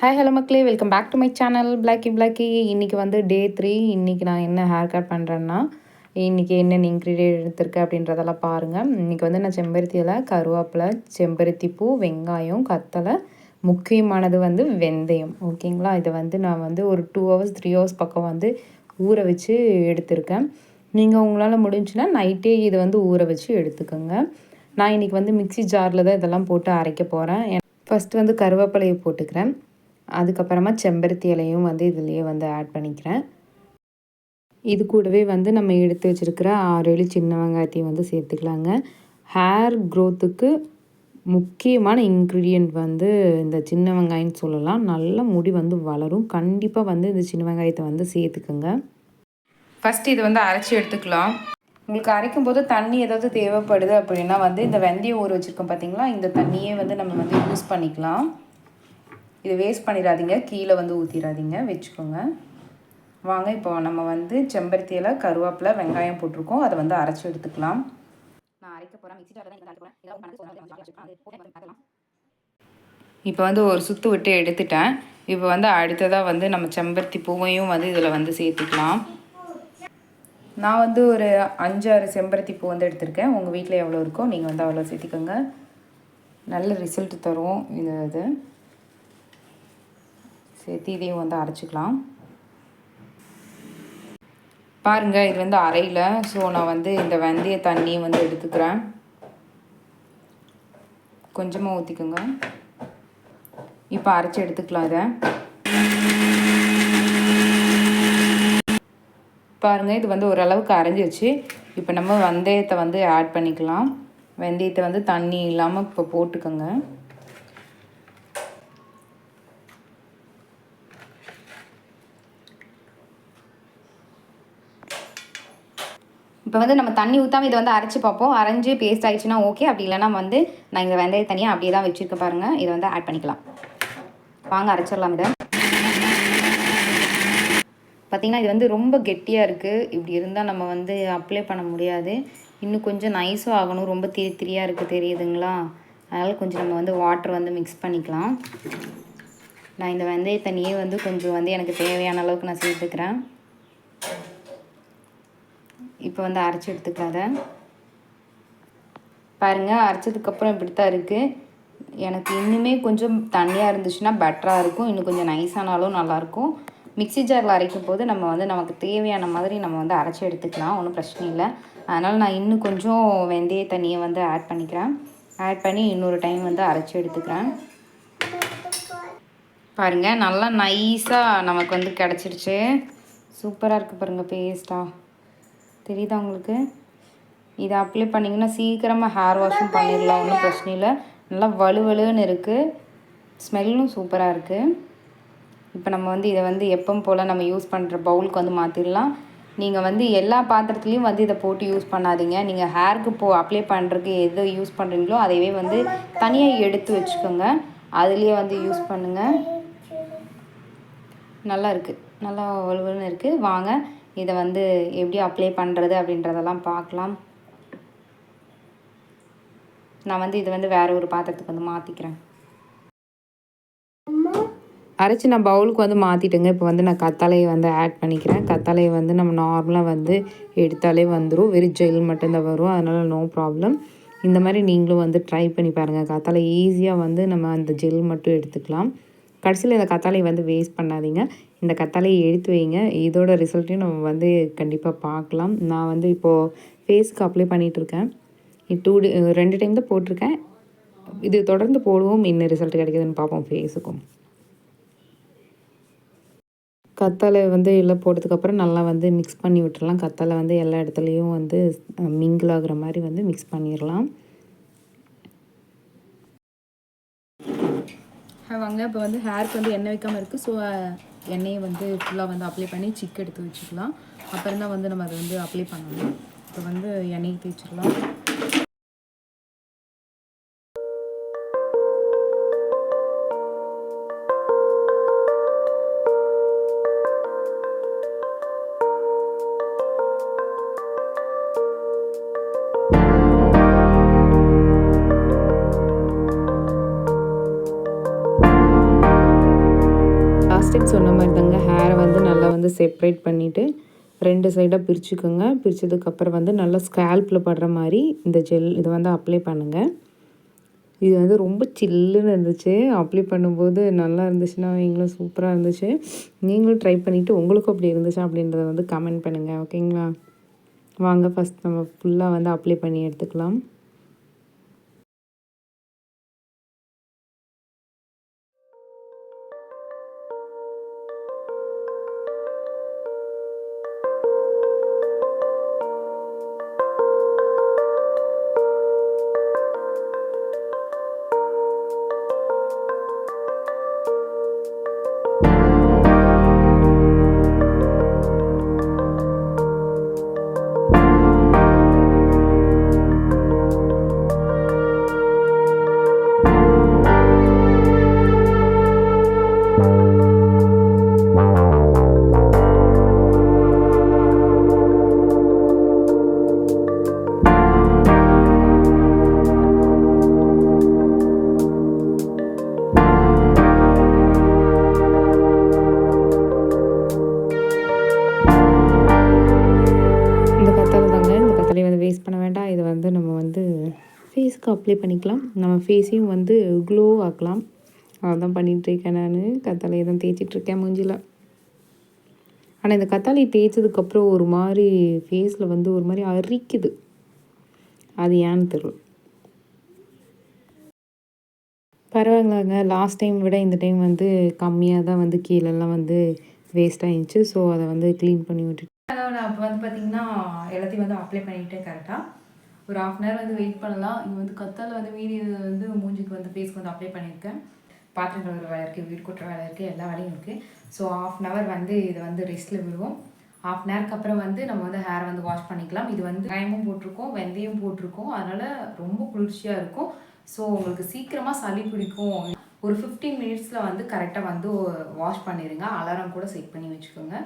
Hi hello மக்களே. Welcome back to my channel Blackie Blackie இன்றைக்கி வந்து டே த்ரீ இன்றைக்கி நான் என்ன ஹேர் கட் பண்ணுறேன்னா இன்றைக்கி என்னென்ன இன்க்ரீடியன்ட் எடுத்திருக்கேன் அப்படின்றதெல்லாம் பாருங்கள் இன்றைக்கி வந்து நான் செம்பருத்தியில் கருவேப்பிலை செம்பருத்தி பூ வெங்காயம் கத்தலை முக்கியமானது வந்து வெந்தயம். ஓகேங்களா இதை வந்து நான் வந்து ஒரு டூ ஹவர்ஸ் த்ரீ ஹவர்ஸ் பக்கம் வந்து ஊற வச்சு எடுத்திருக்கேன். நீங்கள் உங்களால் முடிஞ்சுன்னா நைட்டே இதை வந்து ஊற வச்சு எடுத்துக்கோங்க. நான் இன்றைக்கி வந்து மிக்சி ஜாரில் தான் இதெல்லாம் போட்டு அரைக்க போகிறேன் ஃபஸ்ட்டு வந்து கருவேப்பிலையை போட்டுக்கிறேன். அதுக்கப்புறமா செம்பருத்தி இலையும் வந்து இதுலேயே வந்து ஆட் பண்ணிக்கிறேன். இது கூடவே வந்து நம்ம எடுத்து வச்சுருக்கிற ஆறு சின்ன வெங்காயத்தையும் வந்து சேர்த்துக்கலாங்க. ஹேர் க்ரோத்துக்கு முக்கியமான இன்க்ரீடியண்ட் வந்து இந்த சின்ன வெங்காயம்னு சொல்லலாம். நல்ல முடி வந்து வளரும். கண்டிப்பாக வந்து இந்த சின்ன வெங்காயத்தை வந்து சேர்த்துக்குங்க. ஃபஸ்ட்டு இது வந்து அரைச்சி எடுத்துக்கலாம். உங்களுக்கு அரைக்கும் போது தண்ணி ஏதாவது தேவைப்படுது அப்படின்னா வந்து இந்த வெந்தயம் ஊற வச்சுருக்கோம் பார்த்தீங்களா இந்த தண்ணியே வந்து நம்ம வந்து யூஸ் பண்ணிக்கலாம். இதை வேஸ்ட் பண்ணிடாதீங்க. கீழே வந்து ஊற்றிடாதீங்க வச்சுக்கோங்க. வாங்க இப்போ நம்ம வந்து செம்பருத்தி இலை கருவேப்பிலை வெங்காயம் போட்டிருக்கோம். அதை வந்து அரைச்சி எடுத்துக்கலாம். நான் அரைக்க போகிறேன் மிக்சி இப்போ வந்து ஒரு சுற்று விட்டு எடுத்துட்டேன். இப்போ வந்து அடுத்ததாக வந்து நம்ம செம்பருத்தி பூவையும் வந்து இதில் வந்து சேர்த்துக்கலாம். நான் வந்து ஒரு அஞ்சாறு செம்பருத்தி பூ வந்து எடுத்திருக்கேன். உங்கள் வீட்டில் எவ்வளோ இருக்கோ நீங்கள் வந்து அவ்வளோ சேர்த்திக்கோங்க. நல்ல ரிசல்ட் தரும். இந்த இது. சேர்த்து இதையும் வந்து அரைச்சிக்கலாம். பாருங்கள் இது வந்து அரையில். ஸோ நான் வந்து இந்த வெந்தய தண்ணியை வந்து எடுத்துக்கிறேன். கொஞ்சமாக ஊற்றிக்கோங்க இப்போ அரைச்சி எடுத்துக்கலாம் இதை. பாருங்கள் இது வந்து ஓரளவுக்கு அரைஞ்சிருச்சு. இப்போ நம்ம வெந்தயத்தை வந்து ஆட் பண்ணிக்கலாம். வெந்தயத்தை வந்து தண்ணி இல்லாமல் இப்போ போட்டுக்கோங்க. இப்போ வந்து நம்ம தண்ணி ஊற்றாமல் இதை வந்து அரைச்சி பார்ப்போம். அரைஞ்சி பேஸ்ட் ஆகிடுச்சுன்னா ஓகே அப்படி இல்லைனா வந்து நான் இந்த வெந்தய தனியாக அப்படியே தான் வச்சுருக்க பாருங்கள் இதை வந்து ஆட் பண்ணிக்கலாம். வாங்க அரைச்சிடலாம் இதை. பார்த்திங்கன்னா இது வந்து ரொம்ப கெட்டியாக இருக்குது இப்படி இருந்தால் நம்ம வந்து அப்ளை பண்ண முடியாது. இன்னும் கொஞ்சம் நைஸும் ஆகணும். ரொம்ப திரி திரியாக இருக்குது தெரியுதுங்களா? அதனால் கொஞ்சம் நம்ம வந்து வாட்டர் வந்து மிக்ஸ் பண்ணிக்கலாம். நான் இந்த வெந்தய தண்ணியே வந்து கொஞ்சம் வந்து எனக்கு தேவையான அளவுக்கு நான் சேர்த்துக்கிறேன். இப்போ வந்து அரைச்சி எடுத்துக்காத. பாருங்கள் அரைச்சதுக்கப்புறம் இப்படி தான் இருக்குது எனக்கு இன்னுமே கொஞ்சம் தண்ணியாக இருந்துச்சுன்னா பெட்டராக இருக்கும். இன்னும் கொஞ்சம் நைஸானாலும் நல்லாயிருக்கும் மிக்சி ஜாரில் அரைக்கும் போது நம்ம வந்து நமக்கு தேவையான மாதிரி நம்ம வந்து அரைச்சி எடுத்துக்கலாம். ஒன்றும் பிரச்சனை இல்லை. அதனால் நான் இன்னும் கொஞ்சம் வெந்தய தண்ணியை வந்து ஆட் பண்ணிக்கிறேன். ஆட் பண்ணி இன்னொரு டைம் வந்து அரைச்சி எடுத்துக்கிறேன். பாருங்கள் நல்லா நைஸாக நமக்கு வந்து கிடச்சிருச்சு. சூப்பராக இருக்குது பாருங்கள் பேஸ்ட்டாக தெரியுதா உங்களுக்கு? இதை அப்ளை பண்ணிங்கன்னா சீக்கிரமாக ஹேர் வாஷும் பண்ணிடலாம் ஒன்றும் பிரச்சனை இல்லை. நல்லா வலுவலுன்னு இருக்குது ஸ்மெல்லும் சூப்பராக இருக்குது இப்போ நம்ம வந்து இதை வந்து எப்பவும் போல் நம்ம யூஸ் பண்ணுற பவுலுக்கு வந்து மாற்றிடலாம் நீங்கள் வந்து எல்லா பாத்திரத்துலேயும் வந்து இதை போட்டு யூஸ் பண்ணாதீங்க. நீங்கள் ஹேருக்கு போ அப்ளை பண்ணுறதுக்கு எது யூஸ் பண்ணுறீங்களோ அதையவே வந்து தனியாக எடுத்து வச்சுக்கோங்க. அதுலேயே வந்து யூஸ் பண்ணுங்கள் நல்லா இருக்குது நல்லா வலுவலுன்னு இருக்குது வாங்க. இதை வந்து எப்படி அப்ளை பண்ணுறது அப்படின்றதெல்லாம் பார்க்கலாம். நான் வந்து இதை வந்து வேறு ஒரு பாத்திரத்துக்கு வந்து மாற்றிக்கிறேன் அரைச்சி நான் பவுலுக்கு வந்து மாற்றிட்டுங்க இப்போ வந்து நான் கத்தாழையை வந்து ஆட் பண்ணிக்கிறேன். கத்தாழையை வந்து நம்ம நார்மலாக வந்து எடுத்தாலே வந்துடும் வெறும் ஜெல் மட்டும்தான் வரும். அதனால் நோ ப்ராப்ளம் இந்த மாதிரி நீங்களும் வந்து ட்ரை பண்ணி பாருங்கள் கத்தாழை ஈஸியாக வந்து நம்ம அந்த ஜெல் மட்டும் எடுத்துக்கலாம். கடைசியில் இந்த கத்தாழையை வந்து வேஸ்ட் பண்ணாதீங்க. இந்த கத்தாலையை எடுத்து வைங்க. இதோட ரிசல்ட்டையும் நம்ம வந்து கண்டிப்பாக பார்க்கலாம். நான் வந்து இப்போது ஃபேஸ்க்கு அப்ளை பண்ணிகிட்ருக்கேன் டூ டே ரெண்டு டைம் தான் போட்டிருக்கேன். இது தொடர்ந்து போடுவோம். என்ன ரிசல்ட் கிடைக்குதுன்னு பார்ப்போம் ஃபேஸுக்கும் கத்தாழை வந்து எல்லாம் போட்டதுக்கப்புறம் நல்லா வந்து மிக்ஸ் பண்ணி விட்டுறலாம். கத்தாழை வந்து எல்லா இடத்துலையும் வந்து மிங்கிள் ஆகுற மாதிரி வந்து மிக்ஸ் பண்ணிடலாம். வாங்க இப்போ வந்து ஹேருக்கு வந்து எண்ணெய் வைக்காமல் இருக்குது ஸோ எண்ணெயை வந்து ஃபுல்லாக வந்து அப்ளை பண்ணி சிக்கு எடுத்து வச்சுக்கலாம். அப்புறம் தான் வந்து நம்ம அதை வந்து அப்ளை பண்ணணும். இப்போ வந்து எண்ணெய் தேய்ச்சிக்கலாம் ஃபஸ்ட் டைம் சொன்ன மாதிரி தாங்க. ஹேரை வந்து நல்லா வந்து செப்ரேட் பண்ணிவிட்டு ரெண்டு சைடாக பிரிச்சுக்கோங்க. பிரித்ததுக்கப்புறம் வந்து நல்லா ஸ்கேல்பில் படுற மாதிரி இந்த ஜெல் இதை வந்து அப்ளை பண்ணுங்கள் இது வந்து ரொம்ப சில்லுன்னு இருந்துச்சு. அப்ளை பண்ணும்போது நல்லா இருந்துச்சுன்னா நீங்களும் சூப்பராக இருந்துச்சு. நீங்களும் ட்ரை பண்ணிவிட்டு உங்களுக்கும் அப்படி இருந்துச்சா அப்படின்றத வந்து கமெண்ட் பண்ணுங்கள் ஓகேங்களா வாங்க ஃபஸ்ட் நம்ம ஃபுல்லாக வந்து அப்ளை பண்ணி எடுத்துக்கலாம். ஃபேஸ்க்கு அப்ளை பண்ணிக்கலாம். நம்ம ஃபேஸையும் வந்து க்ளோ ஆக்கலாம். அதான் பண்ணிகிட்ருக்கேன் நான். கத்தாழையை தான் தேய்ச்சிட்ருக்கேன் மூஞ்சியில் ஆனால் இந்த கத்தாழி தேய்ச்சதுக்கப்புறம் ஒரு மாதிரி ஃபேஸில் வந்து ஒரு மாதிரி அரிக்குது. அது ஏன்னு தெரியல. பரவாயில்லங்க. லாஸ்ட் டைம் விட இந்த டைம் வந்து கம்மியாக தான் வந்து கீழெல்லாம் வந்து வேஸ்ட் ஆகிடுச்சு ஸோ அதை வந்து க்ளீன் பண்ணி விட்டுட்டு. நான் அப்போ வந்து பார்த்திங்கன்னா எல்லாத்தையும் வந்து அப்ளை பண்ணிவிட்டு கரெக்டாக ஒரு ஆஃப் அன் ஹவர் வந்து வெயிட் பண்ணலாம். இங்கே வந்து கத்தால் வந்து மீதி வந்து மூஞ்சிக்கு வந்து ஃபேஸ்க்கு வந்து அப்ளை பண்ணியிருக்கேன். பாத்திரம் கழுவுற வேலை இருக்குது வீடு கொட்டுற வேலை இருக்குது எல்லா வேலையும் இருக்குது ஸோ ஆஃப் அன் ஹவர் வந்து இதை வந்து ரெஸ்ட்டில் விடுவோம். ஆஃப் அன் ஹவருக்கு அப்புறம் வந்து நம்ம வந்து ஹேர் வந்து வாஷ் பண்ணிக்கலாம். இது வந்து டைமும் போட்டிருக்கோம் வெந்தயம் போட்டிருக்கோம். அதனால் ரொம்ப குளிர்ச்சியாக இருக்கும். ஸோ உங்களுக்கு சீக்கிரமாக சளி பிடிக்கும். ஒரு ஃபிஃப்டீன் மினிட்ஸில் வந்து கரெக்டாக வந்து வாஷ் பண்ணிடுங்க அலாரம் கூட செட் பண்ணி வச்சுக்கோங்க.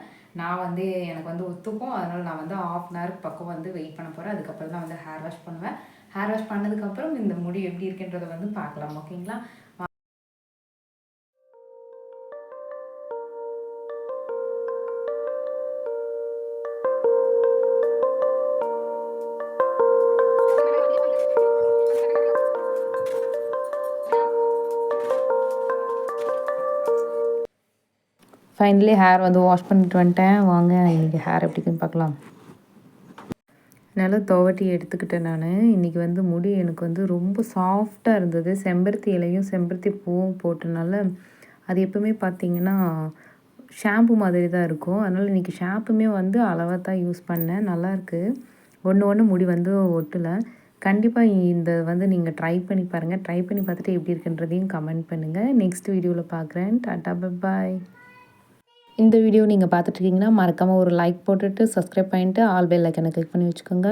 நான் வந்து எனக்கு வந்து ஒத்துக்கும். அதனால் நான் வந்து ஆஃப் அன் ஹவருக்கு பக்கம் வந்து வெயிட் பண்ண போகிறேன் அதுக்கப்புறம் தான் வந்து ஹேர் வாஷ் பண்ணுவேன். ஹேர் வாஷ் பண்ணதுக்கப்புறம் இந்த முடி எப்படி இருக்குன்றதை வந்து பார்க்கலாம். ஓகேங்களா ஃபைனலி ஹேர் வந்து வாஷ் பண்ணிட்டு வந்துட்டேன். வாங்க இன்றைக்கி ஹேர் எப்படிக்குன்னு பார்க்கலாம். நல்லா துவட்டி எடுத்துக்கிட்டேன் நான். இன்றைக்கி வந்து முடி எனக்கு வந்து ரொம்ப சாஃப்டாக இருந்தது. செம்பருத்தி இலையும் செம்பருத்தி பூவும் போட்டனால அது எப்பவுமே பார்த்திங்கன்னா ஷாம்பு மாதிரி தான் இருக்கும். அதனால் இன்றைக்கி ஷாம்புமே வந்து அளவாக தான் யூஸ் பண்ணேன். நல்லாயிருக்கு ஒன்று ஒன்று முடி வந்து ஒட்டலை. கண்டிப்பாக இந்த வந்து நீங்கள் ட்ரை பண்ணி பாருங்கள் ட்ரை பண்ணி பார்த்துட்டு எப்படி இருக்குன்றதையும் கமெண்ட் பண்ணுங்கள் நெக்ஸ்ட் வீடியோவில் பார்க்குறேன் டாட்டா பாய் இந்த வீடியோ நீங்கள் பார்த்துட்ருக்கீங்கன்னா மறக்காமல் ஒரு லைக் போட்டுட்டு சப்ஸ்கிரைப் பண்ணிட்டு ஆல் பெல் ஐக்கனை கிளிக் பண்ணி வச்சுக்கோங்க.